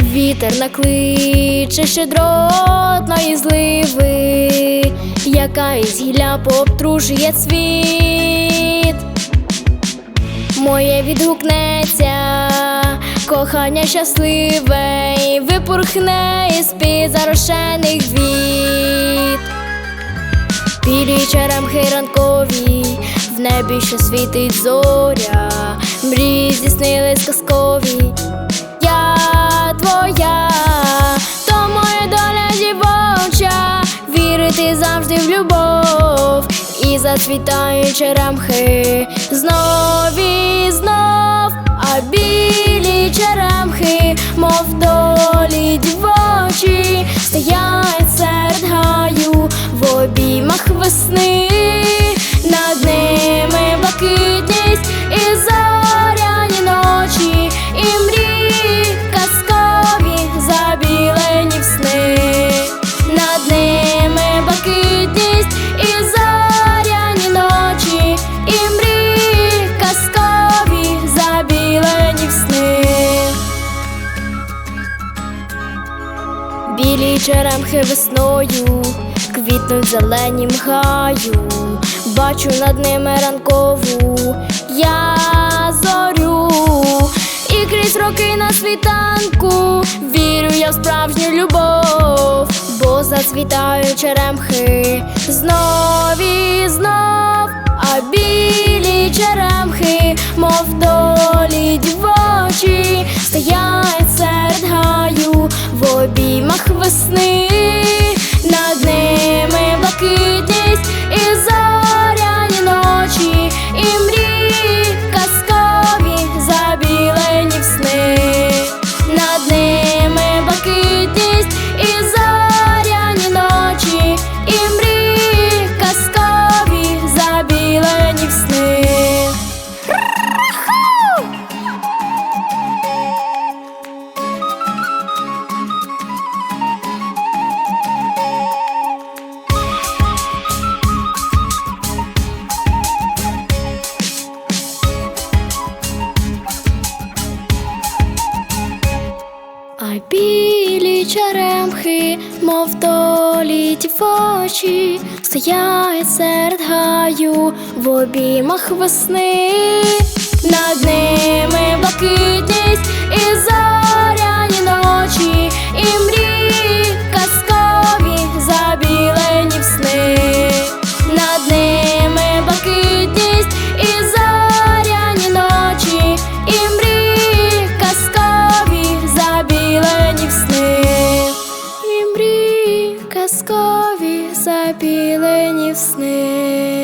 Вітер накличе щедротної зливи, яка із гілля пообтрушує світ. Моє відгукнеться, кохання щасливе, і випорхне із під зарошених віт. Білі черемхи ранкові, в небі, що світить зоря, мрії здійснились казкові. Твоя, то моя доля дівоча, вірити завжди в любов і зацвітають черемхи знов і знов, а білі черемхи, мов долі дівочі, стоять серед гаю в обіймах весни, Білі черемхи весною квітнуть зелені мгаю, бачу над ними ранкову я зорю, і крізь роки на світанку вірю я в справжню любов, бо зацвітають черемхи знов і знов, а білі черемхи, мов долі дівочі, стоять серед обіймах білі черемхи, мов доліть в очі, стоять серед гаю в обіймах весни, над ними в сни.